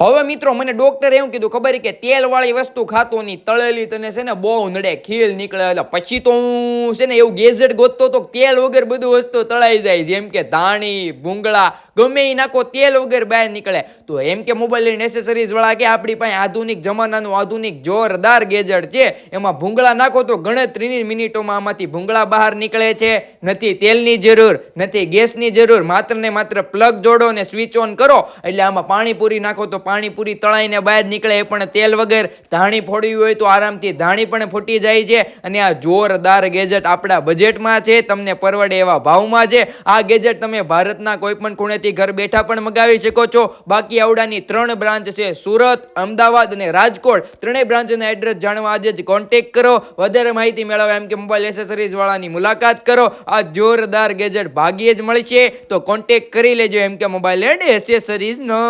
હવે મિત્રો, મને ડોક્ટરે એવું કીધું, ખબર કે તેલવાળી વસ્તુ ખાતો નહીં, તળેલી તને છે ને બહુ નડે, ખીલ નીકળે. એટલે પછી તો હું છે ને એવું ગેઝેટ ગોતતો તો તેલ વગર બધું વસ્તુ તળાઈ જાય જેમ કે ધાણી, ભૂંગળા, ગમે એ નાખો, તેલ વગર બહાર નીકળે. તો એમ કે મોબાઈલની નેસેસરીઝવાળા કે આપણી પાસે આધુનિક જમાનાનું આધુનિક જોરદાર ગેજેટ છે. એમાં ભૂંગળા નાખો તો ગણતરીની મિનિટોમાં આમાંથી ભૂંગળા બહાર નીકળે છે. નથી તેલની જરૂર, નથી ગેસની જરૂર. માત્ર ને માત્ર પ્લગ જોડો અને સ્વિચ ઓન કરો. એટલે આમાં પાણીપુરી નાખો તો પાણીપુરી તળાઈને બહાર નીકળે એ પણ તેલ વગર ધાણી ફોડવી હોય તો આરામથી ધાણી પણ ફૂટી જાય છે. અને આ જોરદાર ગેજેટ આપણા બજેટમાં છે, તમને પરવડે એવા ભાવમાં છે. આ ગેજેટ તમે ભારતના કોઈપણ ખૂણેથી ઘર બેઠા પણ મગાવી શકો છો. બાકી આવડાની ત્રણ બ્રાન્ચ છે, સુરત, અમદાવાદ અને રાજકોટ. ત્રણેય બ્રાન્ચના એડ્રેસ જાણવા આજે જ કોન્ટેક કરો. વધારે માહિતી મેળવવા એમ કે મોબાઈલ એસેસરીઝ વાળાની મુલાકાત કરો. આ જોરદાર ગેજેટ ભાગ્યે જ મળશે. તો કોન્ટેક કરી લેજો એમ કે મોબાઈલ એન્ડ એસેસરીઝ નો.